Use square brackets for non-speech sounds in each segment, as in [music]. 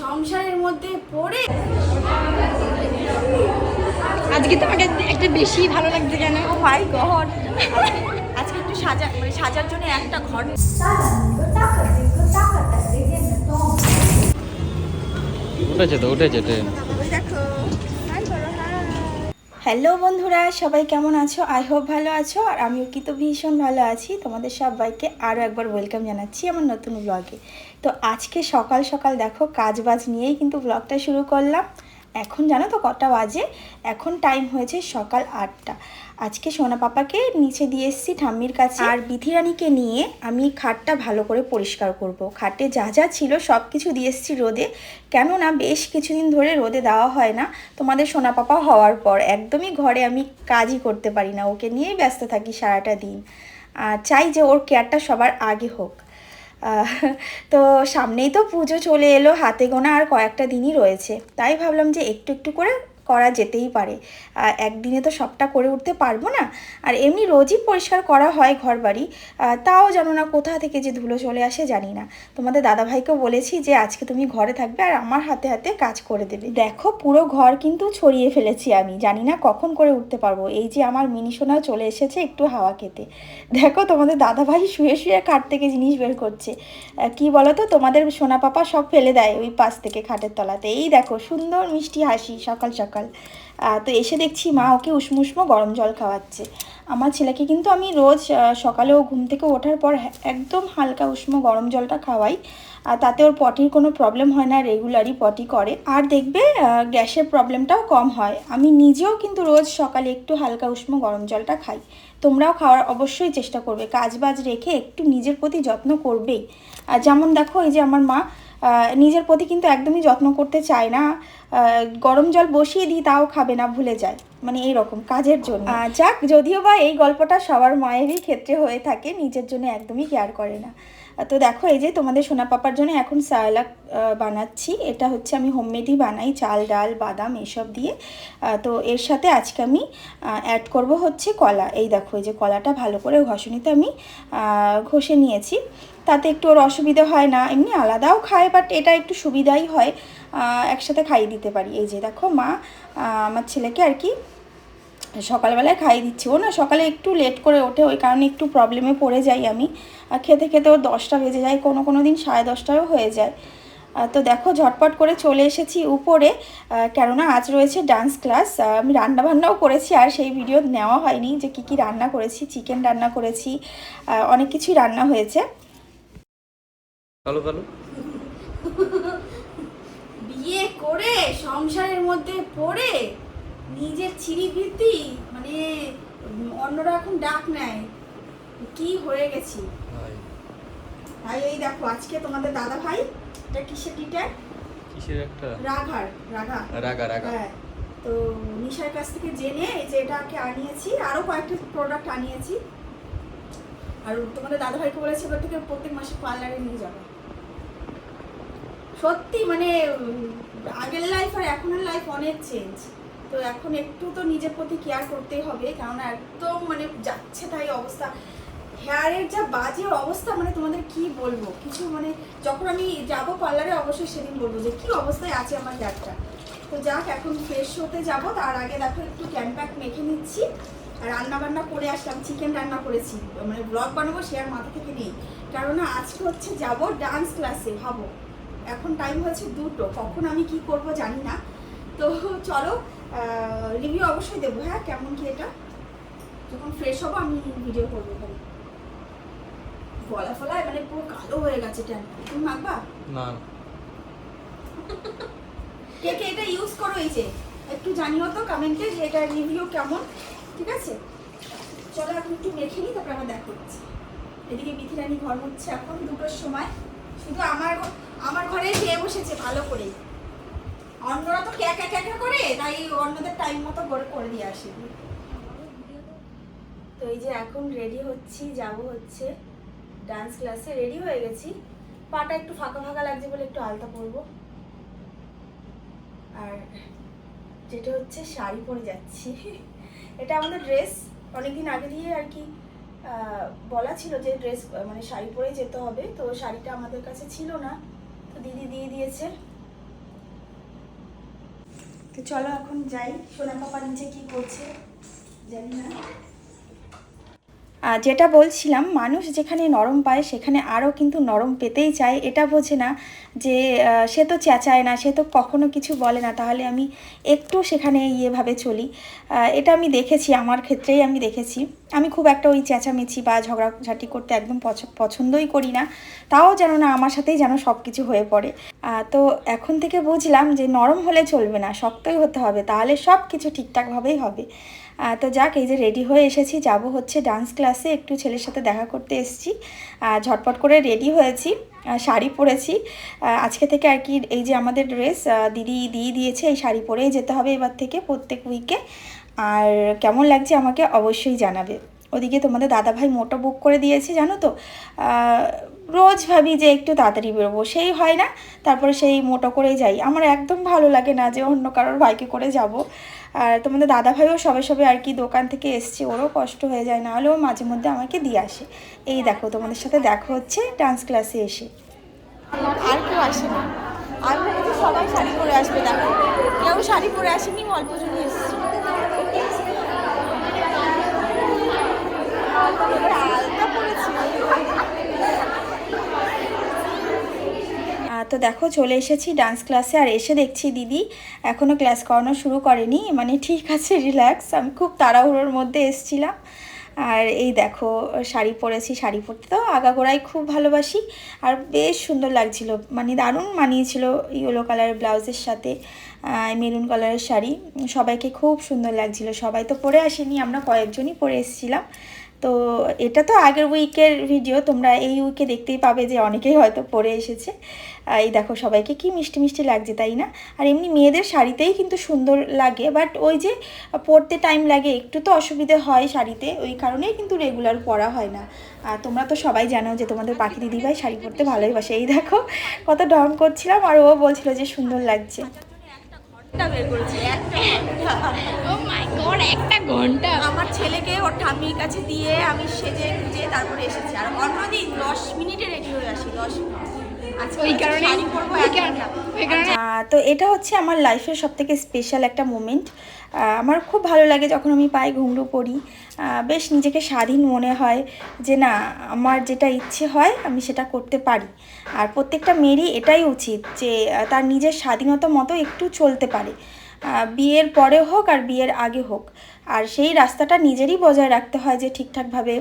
সংসারের মধ্যে পড়ে? আজকে তো আমাকে একটা বেশি ভালো লাগছে কেন? Oh my God. আজকে একটু সাজা মানে সাজার জন্য একটা ঘর। উঠেছে তো উঠেছে ট্রেন। হ্যালো বন্ধুরা, সবাই কেমন আছো? আই হোপ ভালো আছো, আর আমিও কিন্তু ভীষণ ভালো আছি। তোমাদের সবাইকে আরও একবার ওয়েলকাম জানাচ্ছি আমার নতুন ব্লগে তো আজকে সকাল সকাল দেখো কাজ বাজ নিয়েই কিন্তু ব্লগটা শুরু করলাম। এখন জানো তো কটা বাজে? এখন টাইম হয়েছে সকাল আটটা। আজকে সোনা পাপাকে নিচে দিয়ে এসেছি ঠাম্মির কাছে। আর বিথিরানিকে নিয়ে আমি খাটটা ভালো করে পরিষ্কার করব। খাটে যা যা ছিল সব কিছু দিয়ে এসেছি রোদে। কেননা বেশ কিছুদিন ধরে রোদে দেওয়া হয় না। তোমাদের সোনা পাপা হওয়ার পর একদমই ঘরে আমি কাজই করতে পারি না। ওকে নিয়েই ব্যস্ত থাকি সারাটা দিন। আর চাই যে ওর কেয়ারটা সবার আগে হোক। তো সামনেই তো পুজো চলে এলো। হাতে গোনা আর কয়েকটা দিনই রয়েছে। তাই ভাবলাম যে একটু একটু করে করা যেতেই পারে। একদিনে তো সবটা করে উঠতে পারব না। আর এমনি রোজই পরিষ্কার করা হয় ঘর বাড়ি তাও জানো না কোথা থেকে যে ধুলো চলে আসে জানি না। তোমাদের দাদাভাইকেও বলেছি যে আজকে তুমি ঘরে থাকবে আর আমার হাতে হাতে কাজ করে দেবে। দেখো পুরো ঘর কিন্তু ছড়িয়ে ফেলেছি আমি। জানি না কখন করে উঠতে পারব। এই যে আমার মিনি সোনাও চলে এসেছে একটু হাওয়া খেতে। দেখো তোমাদের দাদাভাই শুয়ে শুয়ে খাট থেকে জিনিস বের করছে। কি বলো তো তোমাদের সোনা পাপা সব ফেলে দেয় ওই পাশ থেকে খাটের তলাতে। এই দেখো সুন্দর মিষ্টি হাসি সকাল সকাল। আহ, তো এসে দেখছি মা ওকে উষ্ণ উষ্ণ গরম জল খাওয়াচ্ছে। আমার ছেলেকে কিন্তু আমি রোজ সকালে ও ঘুম থেকে ওঠার পর একদম হালকা উষ্ণ গরম জলটা খাওয়াই। আর তাতে ওর পটির কোনো প্রবলেম হয় না রেগুলারই পটি করে। আর দেখবে গ্যাসের প্রবলেমটাও কম হয়। আমি নিজেও কিন্তু রোজ সকালে একটু হালকা উষ্ণ গরম জলটা খাই। তোমরাও খাওয়ার অবশ্যই চেষ্টা করবে। কাজ বাজ রেখে একটু নিজের প্রতি যত্ন করবেই। আর যেমন দেখো এই যে আমার মা নিজের প্রতি কিন্তু একদমই যত্ন করতে চায় না। গরম জল বসিয়ে দিই, তাও খাবে না, ভুলে যায়। মানে এই রকম কাজের জন্য। যাক, যদিও বা এই গল্পটা সবার মায়েরই ক্ষেত্রে হয়ে থাকে, নিজের জন্য একদমই কেয়ার করে না। তো দেখো, এই যে তোমাদের সোনা পাপার জন্য এখন সালাক বানাচ্ছি। এটা হচ্ছে আমি হোমমেডই বানাই, চাল, ডাল, বাদাম এসব দিয়ে। তো এর সাথে আজকে আমি অ্যাড করব হচ্ছে কলা। এই দেখো, এই যে কলাটা ভালো করে ঘষণিতে আমি ঘষে নিয়েছি। তাতে একটু ওর অসুবিধা হয় না, এমনি আলাদাও খায় বাট এটা একটু সুবিধাই হয়। একসাথে খাইয়ে দিতে পারি। এই যে দেখো, মা আমার ছেলেকে আর কি সকালবেলায় খাইয়ে দিচ্ছি। ও না সকালে একটু লেট করে ওঠে ওই কারণে একটু প্রবলেমে পড়ে যাই আমি। আর খেতে খেতে ওর দশটা বেজে যায় কোনো কোনো দিন সাড়ে দশটাও হয়ে যায়। তো দেখো ঝটপট করে চলে এসেছি উপরে। কেননা আজ রয়েছে ডান্স ক্লাস আমি রান্না বান্নাও করেছি আর সেই ভিডিও নেওয়া হয়নি যে কী কী রান্না করেছি চিকেন রান্না করেছি অনেক কিছুই রান্না হয়েছে। বিয়ে করে সংসারের মধ্যে পড়ে? নিজের ছিরিবৃত্তি মানে অন্যরা এখন ডাক নেয়। কি হয়ে গেছি? ভাই। এই দেখো আজকে তোমাদের দাদা ভাই এটা কিসের ডিটার কিসের একটা? রাঘার রাঘা। রাগা রাগা হ্যাঁ তো নিশার কাছ থেকে জেনে এই যে এটাকে আনিয়েছি আরও কয়েকটা প্রোডাক্ট আনিয়েছি। আর তোমাদের দাদা ভাইকে বলেছি এবার থেকে প্রত্যেক মাসে পার্লারে নিয়ে যাব। সত্যি মানে আগের লাইফ আর এখনের লাইফ অনেক চেঞ্জ তো এখন একটু তো নিজের প্রতি কেয়ার করতেই হবে, কেননা একদম মানে যাচ্ছে তাই অবস্থা। হেয়ারের যা বাজে অবস্থা মানে তোমাদের কি বলব? কিছু মানে যখন আমি যাব পার্লারে অবশ্যই সেদিন বলব যে, কি অবস্থায় আছে আমার হেয়ারটা তো যাক, এখন ফ্রেশ হতে যাব। তার আগে দেখো, একটু ক্যানপ্যাক মেখে নিচ্ছি। আর রান্না বান্না করে আসলাম চিকেন রান্না করেছি। মানে ব্লগ বানাবো, সে আর মাথা থেকে নেই। কেননা আজকে হচ্ছে যাব ডান্স ক্লাসে ভাবো। এখন টাইম হয়েছে দুটো, কখন আমি কি করব জানি না। তো চলো রিভিউ অবশ্যই দেবো হ্যাঁ? কেমন কি এটা? যখন ফ্রেশ হব আমি ভিডিও করব এখানে। গলা ফলায় মানে পুরো কালো হয়ে গেছে ট্যান তুমি মাখবা? না। কে কে এটা ইউজ করো এই যে একটু জানিও তো কমেন্টে যে এটা রিভিউ কেমন ঠিক আছে? চলো এখন একটু মেখে নিই তারপর আবার দেখা হচ্ছে। এদিকে বিথিরানি ঘর হচ্ছে এখন দুটোর সময়। শুধু আমার আমার ঘরে খেয়ে বসেছে ভালো করে অন্যরা তো ক্যাকা ক্যাকা করে, তাই অন্যদের টাইম মতো করে করে দিয়ে আসি। তো এই যে এখন রেডি হচ্ছি, যাব হচ্ছে ডান্স ক্লাসে রেডি হয়ে গেছি। পাটা একটু ফাঁকা ফাঁকা লাগছে বলে একটু আলতা পরবো। আর যেটা হচ্ছে শাড়ি পরে যাচ্ছি। [laughs] এটা আমাদের ড্রেস অনেকদিন আগে দিয়ে আর কি বলা ছিল যে ড্রেস মানে শাড়ি পরেই যেতে হবে। তো শাড়িটা আমাদের কাছে ছিল না। তো দিদি দিয়ে দিয়েছে। তো চলো এখন যাই। সোনা পাপা নিচে কি করছে, জানি না। যেটা বলছিলাম, মানুষ যেখানে নরম পায়, সেখানে আরও কিন্তু নরম পেতেই চায়। এটা বোঝে না যে সে তো চেঁচায় না, সে তো কখনো কিছু বলে না। তাহলে আমি একটু সেখানে ইয়েভাবে চলি। এটা আমি দেখেছি, আমার ক্ষেত্রেই আমি দেখেছি। আমি খুব একটা ওই চেঁচামেচি বা ঝগড়াঝাটি করতে একদম পছ- পছন্দই করি না। তাও যেন না আমার সাথেই যেন সব কিছু হয়ে পড়ে। তো এখন থেকে বুঝলাম যে নরম হলে চলবে না, শক্তই হতে হবে, তাহলে সব কিছু ঠিকঠাকভাবেই হবে। তো যাক, এই যে রেডি হয়ে এসেছি, যাব হচ্ছে ডান্স ক্লাসে একটু ছেলের সাথে দেখা করতে এসেছি। ঝটপট করে রেডি হয়েছি শাড়ি পরেছি। আজকে থেকে আর কি এই যে আমাদের ড্রেস দিদি দিয়ে দিয়েছে, এই শাড়ি পরেই যেতে হবে এবার থেকে প্রত্যেক উইকে আর কেমন লাগছে আমাকে অবশ্যই জানাবে। ওদিকে তোমাদের দাদাভাই মোটো বুক করে দিয়েছে, জানো তো? রোজ ভাবি যে একটু তাড়াতাড়ি বেরোবো, সেই হয় না। তারপরে সেই মোটো করেই যাই। আমার একদম ভালো লাগে না যে অন্য কারোর বাইকে করে যাব। আর তোমাদের দাদা ভাইও সবে সবে আর কি দোকান থেকে এসছে, ওরও কষ্ট হয়ে যায়, না হলেও মাঝে মধ্যে আমাকে দিয়ে আসে। এই দেখো, তোমাদের সাথে দেখা হচ্ছে ডান্স ক্লাসে এসে। আর কেউ আসে না। ভেবেছি সবাই শাড়ি পরে আসবে, দেখো। কেউ শাড়ি পরে আসেনি অল্প জন এসছে আলতা পরেছি আহ, তো দেখো, চলে এসেছি ডান্স ক্লাসে আর এসে দেখছি দিদি এখনও ক্লাস করানো শুরু করেনি। মানে ঠিক আছে রিল্যাক্স আমি খুব তাড়াহুড়োর মধ্যে এসছিলাম। আর এই দেখো, শাড়ি পরেছি, শাড়ি পরতে তো আগাগোড়াই খুব ভালোবাসি। আর বেশ সুন্দর লাগছিল। মানে দারুণ মানিয়েছিল ইয়েলো কালারের ব্লাউজের সাথে মেরুন কালারের শাড়ি। সবাইকে খুব সুন্দর লাগছিল। সবাই তো পরে আসেনি, আমরা কয়েকজনই পরে এসেছিলাম। তো এটা তো আগের উইকের ভিডিও তোমরা এই উইকে দেখতেই পাবে যে অনেকেই হয়তো পরে এসেছে। এই দেখো সবাইকে কি মিষ্টি মিষ্টি লাগছে, তাই না? আর এমনি মেয়েদের শাড়িতেই কিন্তু সুন্দর লাগে বাট ওই যে পরতে টাইম লাগে, একটু তো অসুবিধে হয় শাড়িতে, ওই কারণেই কিন্তু রেগুলার পরা হয় না। আর তোমরা তো সবাই জানো যে তোমাদের পাখি দিদিভাই শাড়ি পরতে ভালোই বাসে। এই দেখো কত ঢং করছিলাম, আর ও বলছিল যে সুন্দর লাগছে। বের করেছি একটা ও মাই গড Oh একটা ঘণ্টা। আমার ছেলেকে ওর ঠাম্মির কাছে দিয়ে আমি সেজে গুজে তারপরে এসেছি। আর অন্যদিন দশ মিনিটে রেডি হয়ে আসি দশ আজকে ওই কারণে আহ, তো এটা হচ্ছে আমার লাইফের সব থেকে স্পেশাল একটা মোমেন্ট আমার খুব ভালো লাগে যখন আমি পায়ে ঘুংরু পরি বেশ নিজেকে স্বাধীন মনে হয় যে না আমার যেটা ইচ্ছে হয় আমি সেটা করতে পারি। আর প্রত্যেকটা মেয়েরই এটাই উচিত যে তার নিজের স্বাধীনতা মতো একটু চলতে পারে। বিয়ের পরে হোক আর বিয়ের আগে হোক। আর সেই রাস্তাটা নিজেরই বজায় রাখতে হয় যে ঠিকঠাকভাবে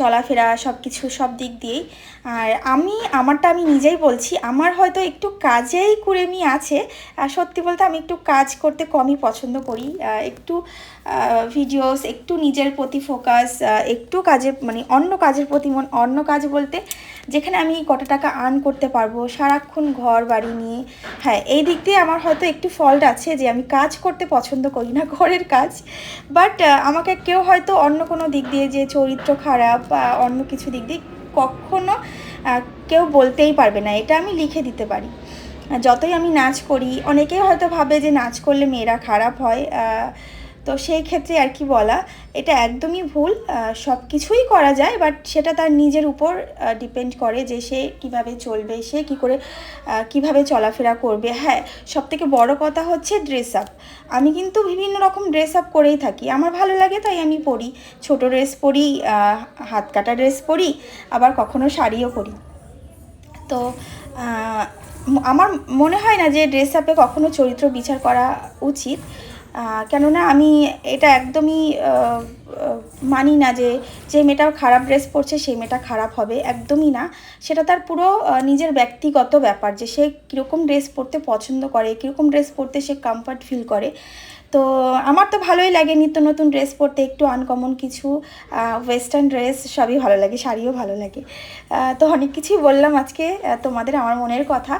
চলাফেরা সব কিছু সব দিক দিয়েই। আর আমি, আমারটা আমি নিজেই বলছি, আমার হয়তো একটু কাজেই কুড়েমি আছে। আর সত্যি বলতে আমি একটু কাজ করতে কমই পছন্দ করি। একটু ভিডিওস একটু নিজের প্রতি ফোকাস একটু কাজে মানে অন্য কাজের প্রতি মন, অন্য কাজ বলতে যেখানে আমি কত টাকা আর্ন করতে পারব, সারাক্ষণ ঘর বাড়ি নিয়ে। হ্যাঁ এই দিক দিয়ে আমার হয়তো একটু ফল্ট আছে যে আমি কাজ করতে পছন্দ করি না ঘরের কাজ। বাট আমাকে কেউ হয়তো অন্য কোনো দিক দিয়ে যে চরিত্র খারাপ বা অন্য কিছু দিক দিয়ে কখনো কেউ বলতেই পারবে না। এটা আমি লিখে দিতে পারি। যতই আমি নাচ করি, অনেকেই হয়তো ভাবে যে নাচ করলে মেয়েরা খারাপ হয়। তো সেই ক্ষেত্রে আর কি বলা, এটা একদমই ভুল সব কিছুই করা যায় বাট সেটা তার নিজের উপর ডিপেন্ড করে যে সে কীভাবে চলবে, সে কি করে কীভাবে চলাফেরা করবে। হ্যাঁ সব থেকে বড় কথা হচ্ছে ড্রেস আপ আমি কিন্তু বিভিন্ন রকম ড্রেস আপ করেই থাকি। আমার ভালো লাগে তাই আমি পরি। ছোট ড্রেস পরি হাত কাটা ড্রেস পরি, আবার কখনো শাড়িও পরি। তো আমার মনে হয় না যে ড্রেস আপে কখনো চরিত্র বিচার করা উচিত। কেননা আমি এটা একদমই মানি না যে যে মেয়েটা খারাপ ড্রেস পরছে সেই মেয়েটা খারাপ হবে, একদমই না। সেটা তার পুরো নিজের ব্যক্তিগত ব্যাপার যে সে কীরকম ড্রেস পরতে পছন্দ করে, কীরকম ড্রেস পরতে সে কমফর্ট ফিল করে। তো আমার তো ভালোই লাগে নিত্য নতুন ড্রেস পরতে, একটু আনকমন কিছু ওয়েস্টার্ন ড্রেস সবই ভালো লাগে, শাড়িও ভালো লাগে। তো অনেক কিছুই বললাম আজকে তোমাদের আমার মনের কথা।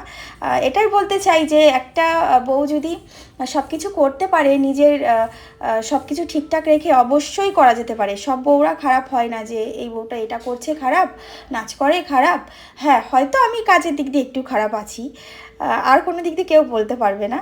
এটাই বলতে চাই যে একটা বউ যদি সব কিছু করতে পারে, নিজের সব কিছু ঠিকঠাক রেখে অবশ্যই করা যেতে পারে। সব বউরা খারাপ হয় না যে এই বউটা এটা করছে খারাপ, নাচ করে খারাপ। হ্যাঁ হয়তো আমি কাজের দিক দিয়ে একটু খারাপ আছি আর কোনো দিক দিয়ে কেউ বলতে পারবে না,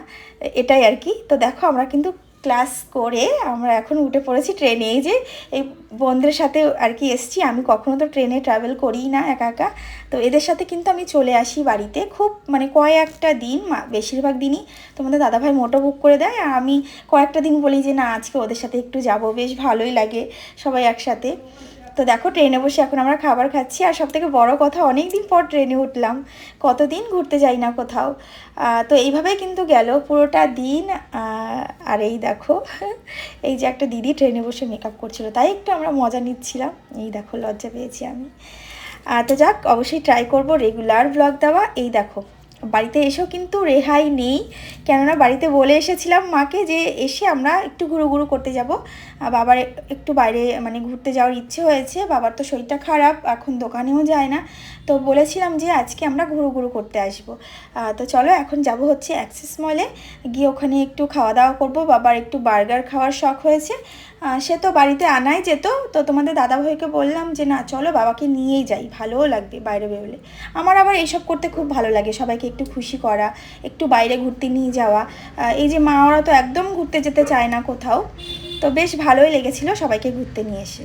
এটাই আর কি। তো দেখো, আমরা কিন্তু ক্লাস করে আমরা এখন উঠে পড়েছি ট্রেনে এই যে, এই বন্ধুদের সাথে আর কি এসছি। আমি কখনো তো ট্রেনে ট্রাভেল করি না একা একা। তো এদের সাথে কিন্তু আমি চলে আসি বাড়িতে। খুব মানে কয়েকটা দিন বেশিরভাগ দিনই তোমাদের দাদাভাই মোটো বুক করে দেয়। আর আমি কয়েকটা দিন বলি যে, না, আজকে ওদের সাথে একটু যাব। বেশ ভালোই লাগে সবাই একসাথে। তো দেখো, ট্রেনে বসে এখন আমরা খাবার খাচ্ছি। আর সব থেকে বড়ো কথা অনেক দিন পর ট্রেনে উঠলাম। কতদিন ঘুরতে যাই না কোথাও। তো এইভাবেই কিন্তু গেল পুরোটা দিন। আর এই দেখো, [laughs] এই যে একটা দিদি ট্রেনে বসে মেকআপ করছিল, তাই একটু আমরা মজা নিচ্ছিলাম। এই দেখো, লজ্জা পেয়েছি আমি। তো যাক, অবশ্যই ট্রাই করব রেগুলার ব্লগ দেওয়া। এই দেখো, বাড়িতে এসেও কিন্তু রেহাই নেই। কেননা বাড়িতে বলে এসেছিলাম মাকে যে এসে আমরা একটু ঘুরু ঘুরু করতে যাব। বাবার একটু বাইরে মানে ঘুরতে যাওয়ার ইচ্ছে হয়েছে, বাবার তো শরীরটা খারাপ, এখন দোকানেও যায় না। তো বলেছিলাম যে আজকে আমরা ঘুরু ঘুরু করতে আসব। তো চলো এখন যাব হচ্ছে অ্যাক্সেস মলে গিয়ে ওখানে একটু খাওয়া দাওয়া করব। বাবার একটু বার্গার খাওয়ার শখ হয়েছে। সে তো বাড়িতে আনাই যেত। তো তোমাদের দাদাভাইকে বললাম যে, না, চলো বাবাকে নিয়েই যাই। ভালোও লাগবে বাইরে বেরোলে। আমার আবার এইসব করতে খুব ভালো লাগে। সবাইকে একটু খুশি করা, একটু বাইরে ঘুরতে নিয়ে যাওয়া। এই যে মা, ওরা তো একদম ঘুরতে যেতে চায় না কোথাও। তো বেশ ভালোই লেগেছিল সবাইকে ঘুরতে নিয়ে এসে।